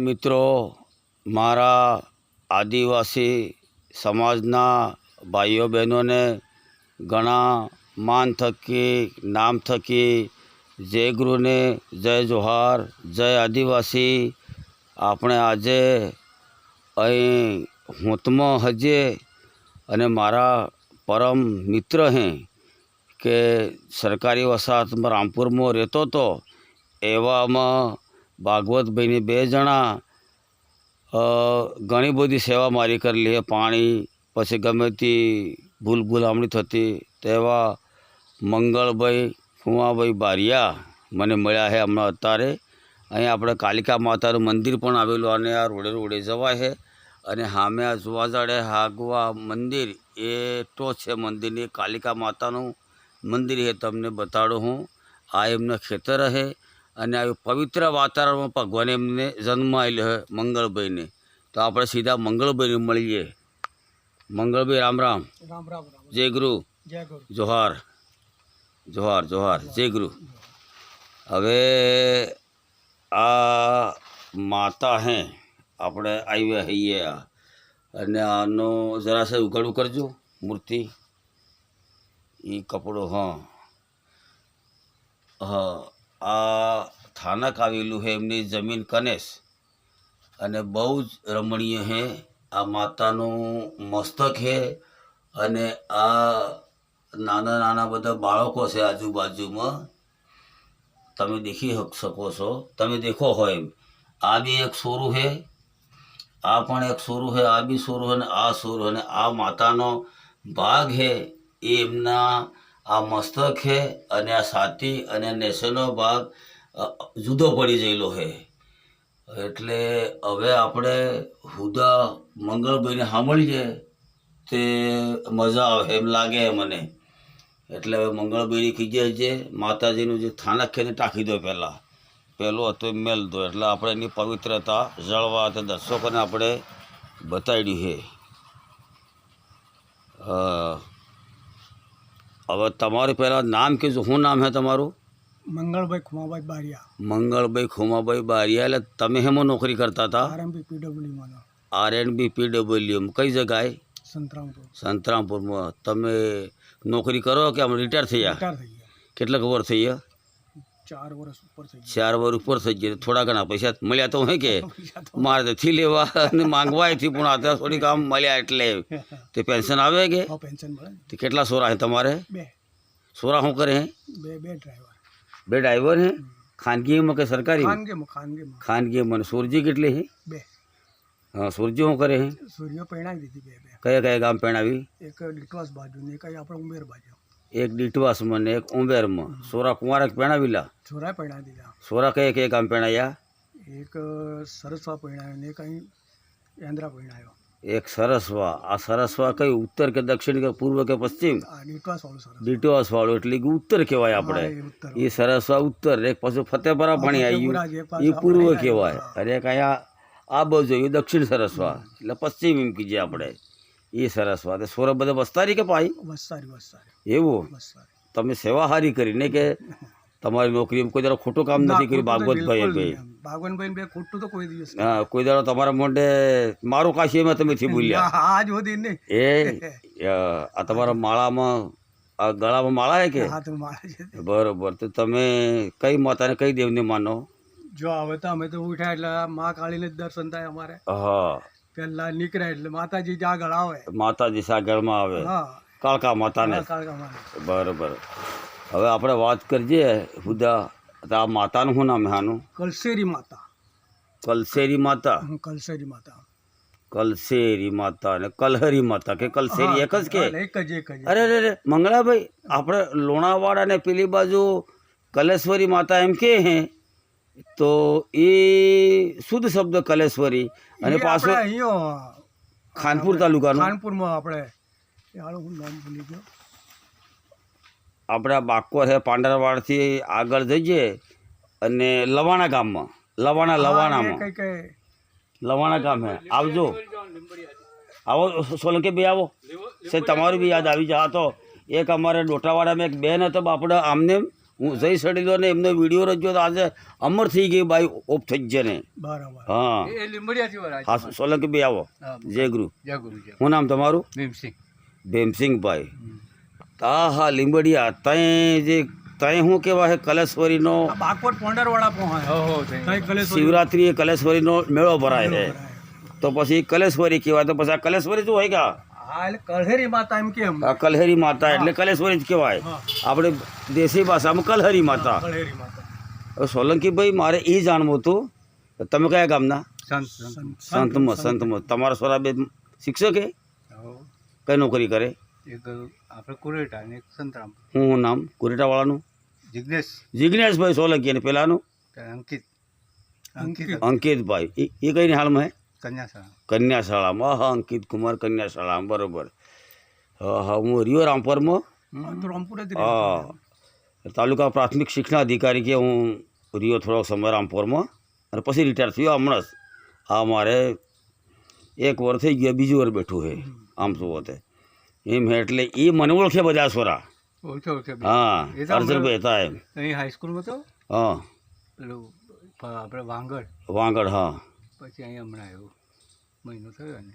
મિત્રો. મારા આદિવાસી સમાજના ભાઈઓ બહેનોને ઘણા માન થકી, નામ થકી જય ગુરુને જય જોહાર, જય આદિવાસી. આપણે આજે અહીં હુંતમાં હજે અને મારા પરમ મિત્ર હે કે સરકારી વસાહતમાં રામપુરમાં રહેતો હતો, એવામાં ભાગવતભાઈને બે જણા ઘણી બધી સેવા મારી કરેલી. પાણી, પછી ગમે તે ભૂલ ભૂલામણી થતી, તેવા મંગળભાઈ, કુંવાભાઈ બારિયા મને મળ્યા છે હમણાં અત્યારે. અહીં આપણે કાલિકા માતાનું મંદિર પણ આવેલું અને આ રોડે રોડે જવાય છે. અને સામે આ જુવાજાડે હાગવા મંદિર, એ ટોચ છે મંદિરની કાલિકા માતાનું મંદિર એ તમને બતાડું હું. આ એમના ખેતર છે. અને આવી પવિત્ર વાતાવરણમાં ભગવાને એમને જન્મ આવેલો છે મંગળભાઈને. તો આપણે સીધા મંગળભાઈને મળીએ. મંગળભાઈ રામ રામ. રામ રામ રામ. જય ગુરુ. જય ગુરુ. જોહાર. જોહાર જોહાર. જય ગુરુ. હવે આ માતા હે આપણે આવ્યા હઈએ. આ અને આનો જરાસા ઉઘાડું કરજો મૂર્તિ. એ કપડો હા. હા આ સ્થાનક આવેલું છે એમની જમીન કનેશ અને બહુ જ રમણીય છે આ માતાનું મસ્તક છે અને આ નાના નાના બધા બાળકો છે આજુબાજુમાં. તમે દેખી શકો છો. તમે દેખો હોય એમ. આ બી એક સોરું છે આ પણ એક સોરું છે આ બી સોરું અને આ સોરું અને આ માતાનો ભાગ છે એ એમના આ મસ્તક છે અને આ સાથી અને નેસેનો ભાગ જુદો પડી ગયેલો છે એટલે હવે આપણે હુદા મંગળભાઈને સાંભળીએ તે મજા આવે, એમ લાગે મને. એટલે હવે મંગળભાઈની કીજે છે, માતાજીનું જે થાનક છે એને ટાંકી દો પહેલાં. પહેલો હતો મેલ દો, એટલે આપણે એની પવિત્રતા જળવા તે દર્શકોને આપણે બતાવ્યું છે હવે તમારું પહેલાં નામ કીધું, શું નામ છે તમારું? મંગળભાઈ ખુમાભાઈ બારિયા મંગળભાઈ ખુમાભાઈ બારિયા એટલે તમે હેમાં નોકરી કરતા હતા આરએમપી પીડબ્લ્યુ માં આર એન બી પીડબ્લ્યુએમ કઈ જગાએ સંતરામપુર સંતરામપુરમાં તમે નોકરી કરો કે આમ રિટાયર થઈ ગયા રિટાયર થઈ ગયા કેટલાક વર્ષ થઈ ગયા ચાર વર્ષ ઉપર થઈ ચાર વર્ષ ઉપર થઈ ગયા થોડા ઘણા પૈસા મળ્યા તો હે કે ગયા મારે તો થી લેવા અને માંગવાયથી પણ આ થોડી કામ મળ્યા એટલે તે પેન્શન આવે કે હવે પેન્શન મળે ને. તે કેટલા સોરા હે તમારે બે સોરા શું કરે હે બે બે ડ્રાઈવર બે ડ્રાઈવર હે ખાનગીમાં કે સરકારી ખાનગીમાં ખાનગીમાં ખાનગીમાં અને સુરજી કેટલી હે બે હા સુરજી શું કરે હે સૂર્ય પરણાવી દીધી બે બે કયા કયા ગામ પહેણાવી એક ડીટવાસ બાજુ ને એક અહીં આપણે ઉમેર બાજુ એક ડીટવાસમાં ને એક ઉંબેરમાં સોરા કુંવારક પહેણાવીલા છોરાએ પરણાવી દીધા સોરા કયા કયા ગામ પહેણાયા એક સરસવા પરણાયો ને એક અહીં એન્દ્રા પરણાયો એક સરસવા આ સરસવા કઈ? ઉત્તર કે દક્ષિણ કે પૂર્વ કે પશ્ચિમ? ડીટવાસ વાળું એટલે કે ઉત્તર કહેવાય આપણે. એ સરસવા ઉત્તર. એક પાછું ફતેપરા પણ આવ્યું એ પૂર્વ કેવાય કહેવાય. અને એક અહીંયા આ બાજુ એ દક્ષિણ સરસવા એટલે પશ્ચિમ એમ કીજે આપણે. એ સરસવા તે સોરબ બધા વસ્તારી કે પાઈ એવું? તમે સેવા હારી કરીને કે તમારી નોકરી કોઈ દાડો ખોટું કામ નથી કર્યું ભાગવતભાઈ ભાઈ. ભાગવનભાઈ બે ખોટું તો કોઈ દિવસ. હા કોઈ દાડો તમારા મોઢે મારું કાશી એમાં તમે થી બોલ્યા. આજ સુધી નહીં. એ આ તમારા માળામાં આ ગળામાં માળા હે કે? છે બરોબર તો તમે કઈ માતાને કઈ દેવને માનો? જો હવે તો અમે તો ઉઠ્યા એટલે મા કાળીને જ દર્શન થાય અમારે. હા. પેલા નીકળ્યા એટલે માતાજી જ આગળ આવે. માતાજી સાગરમાં આવે. હા. કાળકા માતાને. કાળકા મારે બરોબર. હવે આપણે વાત કરીએ હુદા આ માતાનું શું નામ હાનું કલશેરી કલસેરી માતા. કલસેરી માતા? કલશેરી કલસેરી માતા. કલસેરી માતા અને કલહરી માતા કે કલસેરી એક જ કે? એક જ એક જ અરે અરે અરે મંગળાભાઈ આપણે લોણાવાડા ને પેલી બાજુ કલેશ્વરી માતા એમ કે હે તો એ શુદ્ધ શબ્દ કલેશ્વરી અને પાછો ખાનપુર તાલુકાનું? ખાનપુરમાં આપણે નામ ભૂલી ગયો. આપણે બાકો બાકોર છે પાંડરવાડથી આગળ જઈએ અને લવાણા ગામમાં લવાણા લવાણામાં. કઈ કઈ. લવાણા ગામ હે. આવજો. આવો સોલંકી બે આવો. સે તમારું બી યાદ આવી જા તો એક અમારે ડોટાવાડામાં એક બેન હતો બાપડે આમને હું જઈ સડી ને એમનો વીડિયો રચ્યો તો આજે અમર થઈ ગઈ બાઈ ઓફ થઈ જ છે ને હા. હા સોલંકી ભાઈ આવો. જય ગુરુ જય ગુરુ. જય શું નામ તમારું? ભીમસિંહ. ભીમસિંહભાઈ હા હા લીંબડિયા તય જે તય શું કહેવાય કલેશ્વરીનો? આ બાગપત પોંડરવાળા પહોંચે હો હો શિવરાત્રિએ કલેશ્વરીનો મેળો ભરાય છે તો પછી કલેશ્વરી કહેવાય તો પછી આ કલેશ્વરી શું હોય કા હા એટલે કલહેરી માતા એમ કેમ? આ માતા એટલે કલેશ્વરી જ કહેવાય. આપણે દેશી ભાષામાં કલહરી માતા. કલહેરી માતા. સોલંકીભાઈ મારે એ જાણવું હતું. તમે કયા ગામના? સંત સંત. સંતમાં સંતમાં તમારા સ્વરાબેન શિક્ષકે? કઈ નોકરી કરે? આપણે કુરેટા અને એક સંતરામ. હું નામ? કુરેટાવાળાનું? જિજ્ઞેશ જિજ્ઞેશભાઈ સોલંકી અને પેલાનું? કે અંકિત. અંકિત અંકિતભાઈ. એ એ કઈ હાલમાં હે? કન્યાશાળા કન્યાશાળામાં. હા અંકિત કુમાર કન્યાશાળામાં. બરોબર. હા હા હું રિયો રામપરમાં? હા, તો રામપુર જ રહેતો. હા. તાલુકા પ્રાથમિક શિક્ષણ અધિકારી કે હું રિયો થોડોક સમય રામપુરમાં. અને પછી રિટાયર થયો હમણાં જ. આ મારે એક વર થઈ ગયો બીજું વર બેઠું છે આમ શું હોતે એમ એટલે એ મને ઓળખે બધા છોરા. ઓળખે ઓળખે હા અર્જુનભાઈ હતા એમ. અહીં હાઈસ્કૂલમાં તો હા. પેલું આપણે વાંગડ. વાંગડ હા. પછી અહીં હમણાં આવ્યું. મહિનો થયો ને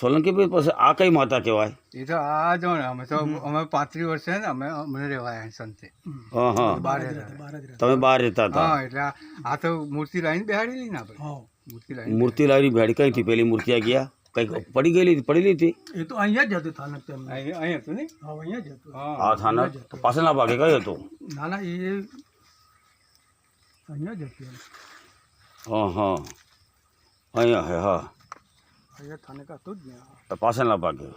સોલંકી ભાઈ પછી આ કઈ માતા કહેવાય? એ તો આ જો ને અમે તો અમે પાંત્રીસ વર્ષે ને અમે અમને રહેવાય સંતે. હમ. હા હા. બહાર. તમે બહાર રહેતા હતા? હા એટલે આ- તો મૂર્તિ લાવીને બેહાડી લઈને આપણે. મૂર્તિ લાવીને મૂર્તિ લાવી ભેડી કઈ થી પેલી મૂર્તિ આ ગયા? કઈ પડી ગયેલી હતી પડેલી હતી એ તો અહીંયા જ હતું થાનક તેમનું. અહીં અહીં હતું ને? હા અહીંયા જ હતું. હા. આ થાનક પાછળના ભાગે કયું હતું? ના ના એ અહીંયા જ હતું એમ. હા હા. અહીંયા હે હા. અહીંયા થાનક હતું જ ને હા. તો પાછળના ભાગે.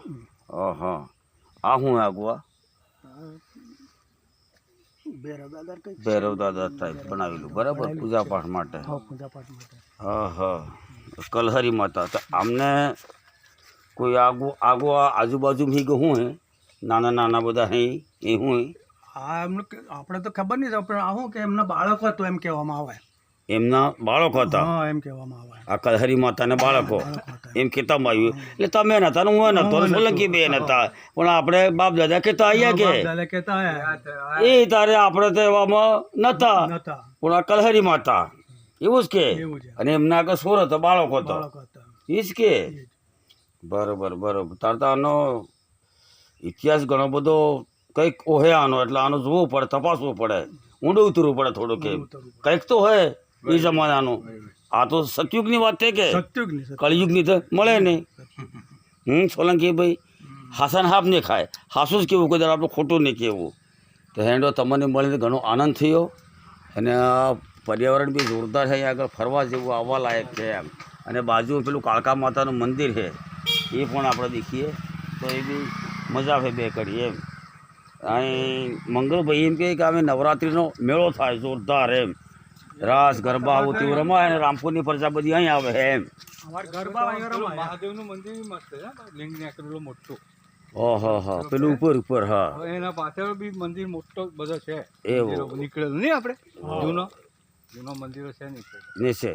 હા હા. આ હું આગુઆ બે રગાદાર કંઈક ભૈરવ દાદા ટાઈપ બનાવેલું બરાબર? પૂજા પાઠ માટે. હા પૂજા પાઠ માટે. હા હા. કલહરી માતા તો આમને કોઈ આગુ આગુ આજુબાજુ હી હું હે નાના નાના બધા હે એ હું હે આ એમનું આપણે તો ખબર નહીં પણ આ શું કે એમના બાળકો તો એમ કહેવામાં આવે એમના બાળકો હતા હા એમ કહેવામાં આવે આ કલહરી માતાને બાળકો એમ કહેતામાં આવ્યું એટલે તમે નતા ને હું નતો સોલંકી બે નતા પણ આપણે બાપ દાદા કહેતા અહીંયા કે એ તારે આપણે તો એવામાં નતા પણ આ કલહરી માતા એવું જ કે? અને એમના આગળ સોર હતો બાળકો હતો. એ જ કે? બરોબર બરોબર. તાર તો આનો ઇતિહાસ ઘણો બધો કંઈક ઓહે આનો એટલે આનો જોવું પડે તપાસવું પડે. ઊંડું ઉતરવું પડે થોડું કે. કંઈક તો હોય એ જમાનાનું. આ તો સતયુગની વાત છે કે? કળિયુગની તો મળે નહીં. હમ સોલંકી ભાઈ હાસન હાફ નહીં ખાય. હાસું જ કેવું કોઈ આપણે ખોટું નહીં કહેવું તો હેન્ડો તમને મળીને ઘણો આનંદ થયો. અને પર્યાવરણ બી જોરદાર છે. અહીંયા આગળ ફરવા જેવું આવવા લાયક છે એમ. અને બાજુ પેલું કાળકા માતાનું મંદિર છે. એ પણ આપણે દેખીએ. તો એ બી મજા આવે બે કરીએ એમ. અહીં મંગળભાઈ એમ કહે કે અમે નવરાત્રિનો મેળો થાય જોરદાર એમ. રાસ ગરબા આવું તેવું રમાય અને રામપુરની પ્રજા બધી અહીં આવે એમ. મહાદેવનું મંદિર મસ્ત મોટો. ઓહો હા પેલું ઉપર ઉપર હા. એના પાછળ બી મંદિર મોટો બધો છે. એવું. નીકળેલું નહીં આપણે. જૂનો. જૂનો મંદિરો છે નીકળેલો નીચે.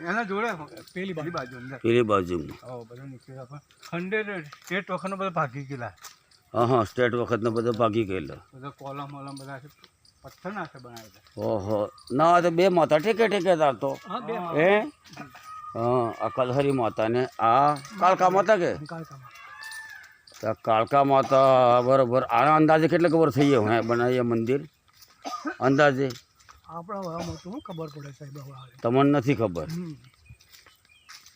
એના જોડે પેલી બાજુ. બાજુ અંદર. પેલી બાજુ હા બધો નીકળેલા પણ હંડ્રેડ સ્ટેટ વખતનો બધા ભાગી ગયેલા. હા હા સ્ટેટ વખતનો બધો ભાગી ગયેલો. બધા કોલમ વોલમ બધા છે પથ્થર ના છે બનાવેલા. ઓહો ના તો બે માતા ઠેકે ઠેકેદાર તો. હા બે હે? હા આ કલહરી માતા ને આ કાળકા માતા કે? કાળકામાં તો કાળકા માતા બરોબર. આના અંદાજે કેટલે ખબર થઈ ગયો હે બનાવીએ મંદિર? અંદાજે? આપણા વહામાં તો ખબર પડે સાહેબ હવે તમને નથી ખબર?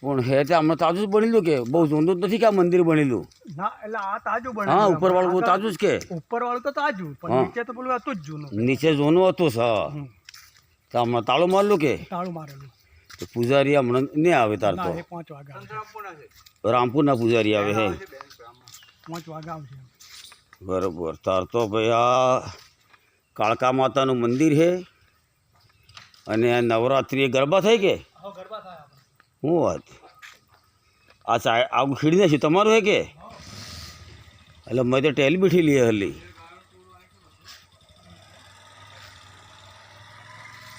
પણ હે તે હમણાં તાજું જ બનેલું કે? બહુ જૂનું નથી કે આ મંદિર બનેલું? ના એટલે આ તાજું બને હા ઉપરવાળું વાળું તાજું જ કે? ઉપરવાળું તો તાજું પણ નીચે તો પેલું હતું જ જૂનું. નીચે જૂનું હતું સર તો હમણાં તાળું મારલું કે? તાળું મારેલું. તો પૂજારી હમણાં નહીં આવે તાર તો? ના પાંચ વાગે રામપુરના પૂજારી આવે હે? પાંચ વાગે આવશે બરોબર. તાર તો ભાઈ આ કાળકા માતાનું મંદિર છે અને આ નવરાત્રિએ ગરબા થઈ કે? શું વાત? આ ચા આવું ખીડીને છે તમારું હે કે? એટલે મેં તો ટેલ બીઠી લઈએ હલી.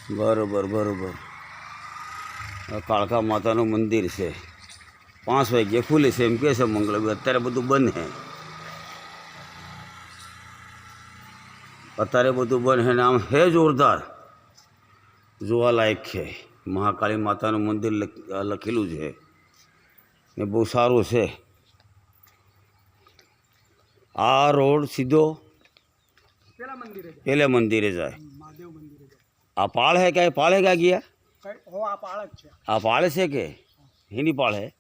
બરોબર બરોબર. કાળકા માતાનું મંદિર છે. પાંચ વાગે ખુલે છે એમ કહે છે મંગળ અત્યારે બધું બંધ હે. અત્યારે બધું બંધ હે ને આમ હે જોરદાર. જોવાલાયક છે. મહાકાળી માતાનું મંદિર લખેલું છે. ને બહુ સારું છે. આ રોડ સીધો પેલા મંદિરે જાય. આ પાળ હે ક્યાં પાળ હે ક્યાં ગયા? આ પાળ છે. કે? એની પાળ હે?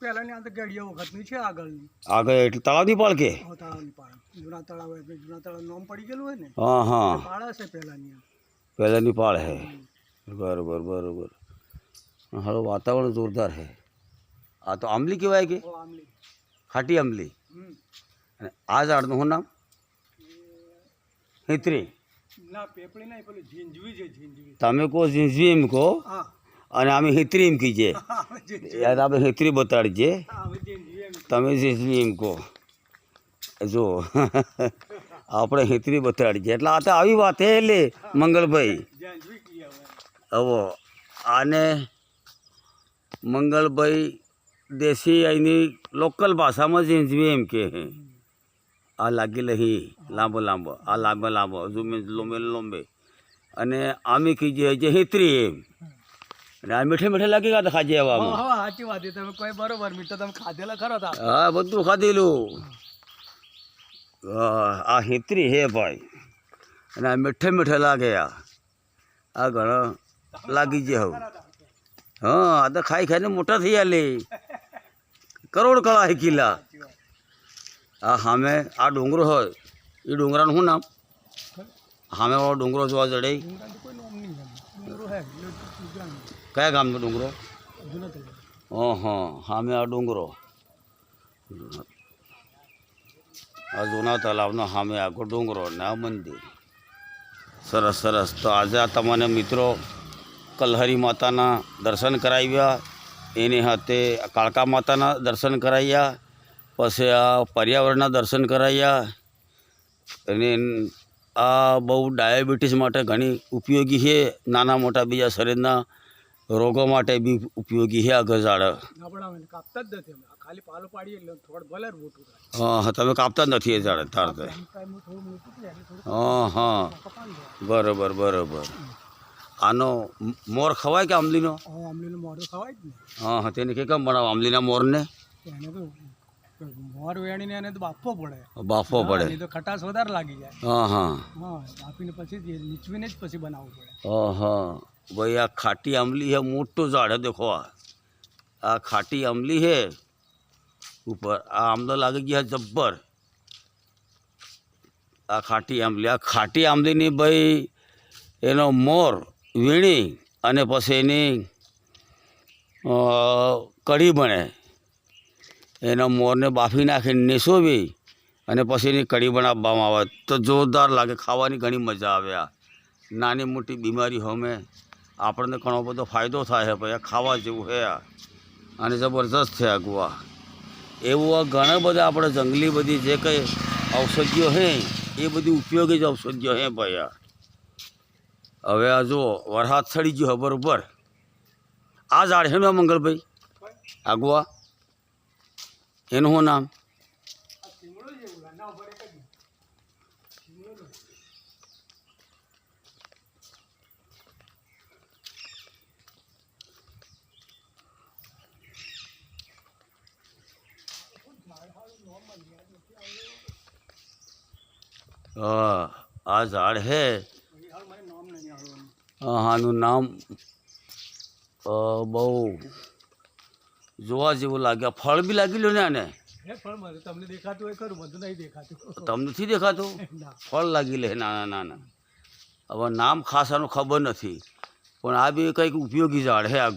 પહેલાની આ ગઢિયા વખતની છે આગળની. આગળ એટલે તળાવની પાળ કે? તળાવની પાળ. જૂના તળાવ જૂના તળાવ નામ પડી ગયેલું હોય ને. હા હા. પાળ હશે પહેલાની આ. પહેલાંની પાળ હે બરોબર બરોબર હાલો વાતાવરણ જોરદાર હે આ તો આંબલી કહેવાય કે હો આમલી ખાટી આંબલી હમ અને આ ઝાડનું શું નામ હિત્રી ના પેપળી નહીં પેલું ઝીંઝવી છે ઝીંઝવી તમે કહો ઝીંઝવી એમ કહો હા અને અમે હિત્રી એમ કહીએ હા ઝીંઝવી યાર આપણે હિત્રી બતાડીએ હા હવે ઝીંઝવી એમ તમે ઝીંઝવી એમ કહો જો આપણે હિત્રી બતાડીએ. એટલે આ તો આવી વાત એટલે મંગલભાઈ. હવે આને મંગલભાઈ દેશી અહીંની લોકલ ભાષામાં ઝીંઝવી એમ કે આ લાગી લહી લાંબો લાંબો આ લાંબો લાંબો ઝુમે લોંબે લોંબે અને આમે કીજીએ જે હિતરી એમ. અને આ મીઠે મીઠે લાગી ગયા ખાજે હા હા સાચી વાત તમે કોઈ બરોબર મીઠો તમે ખાધેલા ખરો હા બધું ખાધેલું. આ હિત્રી હે ભાઈ. અને આ મીઠે મીઠે લાગે આ. આ ઘણો લાગી જાય હવે હા આ તો ખાઈ ખાઈને મોટા થઈ લે. કરોડ કળા કિલ્લા. આ સામે આ ડુંગરો હોય એ ડુંગરાનું શું નામ? સામે વાળો ડુંગરો જોવા જડે. કયા ગામનો ડુંગરો? હા હા સામે આ ડુંગરો. આ જૂના તલાવનો સામે આખો ડુંગરો ને આ મંદિર. સરસ સરસ. તો આજે આ તમને મિત્રો કલહરી માતાના દર્શન કરાવ્યા. એની સાથે કાળકા માતાના દર્શન કરાવ્યા. પછી આ પર્યાવરણના દર્શન કરાવ્યા. અને આ બહુ ડાયાબિટીસ માટે ઘણી ઉપયોગી છે. નાના મોટા બીજા શરીરના રોગો માટે બી ઉપયોગી છે આ ગઝાડ હા તમે કાપતા જ નથી એ ઝાડ તાર હા હા. બરોબર બરોબર. આનો મોર ખવાય કે આમલીનું હા હા તેને કેમ બનાવો આંબલીના મોરને? મોર વેણીને એને તો બાફવો પડે. બાફવો પડે. તો ખટાશ વધારે લાગી જાય. હા હા. હા બાફીને પછી નીચવીને જ પછી બનાવવું પડે. હા હા. ભાઈ આ ખાટી આંબલી હે મોટું ઝાડ હે દેખો આ આ ખાટી આંબલી હે ઉપર આ આમલા લાગી ગયા જબ્બર આ ખાટી આંબલી આ ખાટી આંબલીની ભાઈ એનો મોર વીણી અને પછી એની કઢી બને એનો મોરને બાફી નાખીને નીસોવી અને પછી એની કઢી બનાવવામાં આવે તો જોરદાર લાગે ખાવાની ઘણી મજા આવે આ નાની મોટી બીમારી હોમે આપણને ઘણો બધો ફાયદો થાય છે ભાઈ, આ ખાવા જેવું છે આ. અને જબરજસ્ત છે આ ગુવા એવું આ ઘણા બધા આપણે જંગલી બધી જે કંઈ ઔષધિઓ છે, એ બધી ઉપયોગી જ ઔષધિઓ છે ભાઈ આ. હવે આ જુઓ, વરસાદ ચડી ગયો બરોબર આ ઝાડ છે ને મંગલભાઈ? આ ગુવા એનું શું નામ? હા આ ઝાડ હા, આનું નામ બહુ જોવા જેવું લાગ્યા. ફળ બી લાગેલું ને આને. હે તમને દેખાતું હોય ખરું બધું નહીં દેખાતું. તમને નથી દેખાતું? ફળ લાગી લે નાના નાના હવે નામ ખાસ આનું ખબર નથી. પણ આ બી કંઈક ઉપયોગી ઝાડ છે આ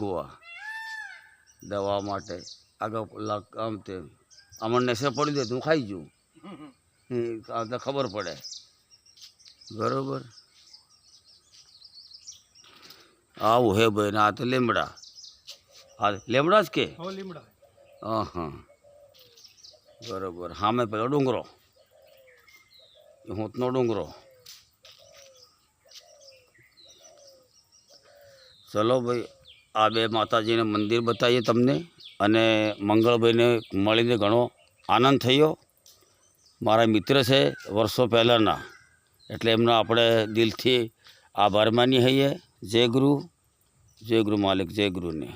દવા માટે. આગળ આમ તેમ. આમાં નશે પડી દે તું ખાઈ જઉં આ તો ખબર પડે. બરોબર. આવું હે ભાઈ આ તો લીમડા. હા લીમડા જ કે? હો લીમડા. હા હા બરોબર. સામે પેલો ડુંગરો. હું હોતનો ડુંગરો. ચલો ભાઈ આ બે માતાજીને મંદિર બતાવીએ તમને. અને મંગળભાઈને મળીને ઘણો આનંદ થયો. મારા મિત્ર છે વર્ષો પહેલાંના. એટલે એમનો આપણે દિલથી આભાર માની હઈએ. જય ગુરુ જય ગુરુ માલિક, જય ગુરુને.